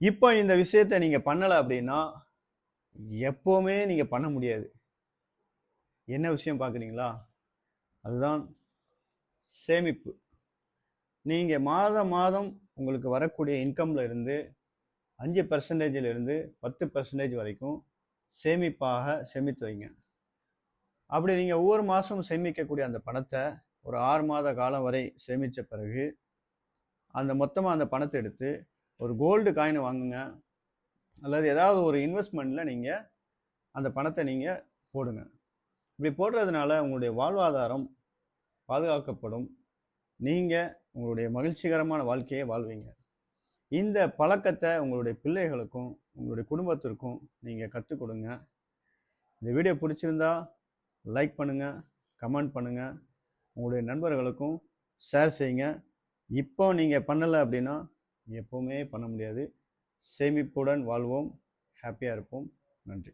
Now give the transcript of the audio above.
இப்போ இந்த விஷயத்த நீங்கள் பண்ணலை அப்படின்னா எப்போவுமே நீங்கள் பண்ண முடியாது. என்ன விஷயம் பார்க்குறீங்களா அதுதான் சேமிப்பு. நீங்கள் மாதம் மாதம் உங்களுக்கு வரக்கூடிய இன்கம்ல இருந்து அஞ்சு பர்சன்டேஜில் இருந்து பத்து பர்சன்டேஜ் வரைக்கும் சேமிப்பாக சேமித்து வைங்க. அப்படி நீங்கள் ஒவ்வொரு மாதம் சேமிக்கக்கூடிய அந்த பணத்தை ஒரு ஆறு மாத காலம் வரை சேமித்த பிறகு அந்த மொத்தமாக அந்த பணத்தை எடுத்து ஒரு கோல்டு காயின் வாங்குங்க. அல்லது ஏதாவது ஒரு இன்வெஸ்ட்மெண்ட்டில் நீங்கள் அந்த பணத்தை நீங்கள் போடுங்க. இப்படி போடுறதுனால உங்களுடைய வாழ்வாதாரம் பாதுகாக்கப்படும். நீங்கள் உங்களுடைய மகிழ்ச்சிகரமான வாழ்க்கையை வாழ்வீங்க. இந்த பழக்கத்தை உங்களுடைய பிள்ளைகளுக்கும் உங்களுடைய குடும்பத்திற்கும் நீங்கள் கற்றுக் கொடுங்க. இந்த வீடியோ பிடிச்சிருந்தா லைக் பண்ணுங்கள் கமெண்ட் பண்ணுங்கள் உங்களுடைய நண்பர்களுக்கும் ஷேர் செய்யுங்க. இப்போ நீங்கள் பண்ணலை அப்படின்னா எப்போவுமே பண்ண முடியாது. சேமிப்புடன் வாழ்வோம். ஹாப்பியாக இருப்போம். நன்றி.